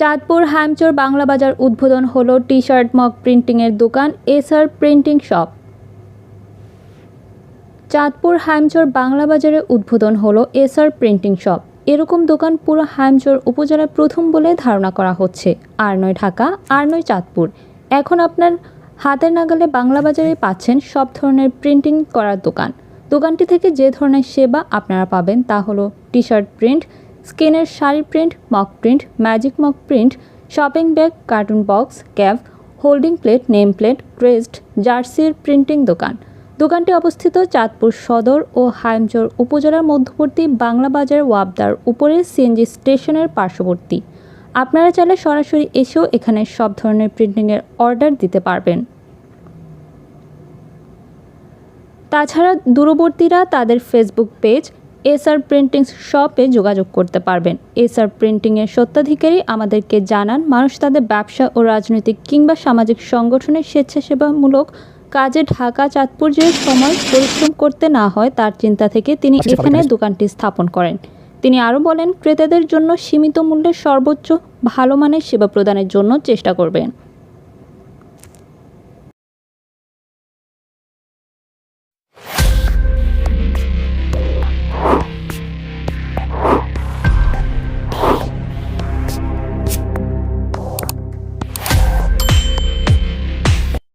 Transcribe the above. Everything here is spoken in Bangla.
চাঁদপুর হ্যামচর বাংলা বাজার উদ্বোধন হলো টি শার্ট মক প্রিন্টিংয়ের দোকান SR printing shop. Chandpur Haimchar Bangla বাজারে উদ্বোধন হলো এসআর প্রিন্টিং শপ। এরকম দোকান পুরো হ্যামচর উপজেলায় প্রথম বলে ধারণা করা হচ্ছে। আর নয় ঢাকা আর নয় চাঁদপুর। এখন আপনার হাতের নাগালে বাংলা বাজারে পাচ্ছেন সব ধরনের প্রিন্টিং করার দোকান। দোকানটি থেকে যে ধরনের সেবা আপনারা পাবেন তা হলো টি শার্ট প্রিন্ট স্কিনের sari print, mug print, magic mug print, shopping bag, cartoon box cap holding plate, name plate crest জার্সির প্রিন্টিং দোকান। দোকানটি অবস্থিত চাঁদপুর সদর ও হাইমচর উপজেলার মধ্যবর্তী বাংলা বাজার ওয়াবদার উপরে সিএনজি স্টেশনের পার্শ্ববর্তী। আপনারা চাইলে সরাসরি এসেও এখানে সব ধরনের প্রিন্টিংয়ের অর্ডার দিতে পারবেন। তাছাড়া দূরবর্তীরা তাদের ফেসবুক পেজ এসআর প্রিন্টিং শপে যোগাযোগ করতে পারবেন। এসআর প্রিন্টিংয়ের সত্ত্বাধিকারী আমাদেরকে জানান মানুষ তাদের ব্যবসা ও রাজনৈতিক কিংবা সামাজিক সংগঠনের স্বেচ্ছাসেবামূলক কাজে ঢাকা চাঁদপুর যে সময় পরিশ্রম করতে না হয় তার চিন্তা থেকে তিনি এখানে দোকানটি স্থাপন করেন। তিনি আরও বলেন ক্রেতাদের জন্য সীমিত মূল্যে সর্বোচ্চ ভালো মানের সেবা প্রদানের জন্য চেষ্টা করবেন।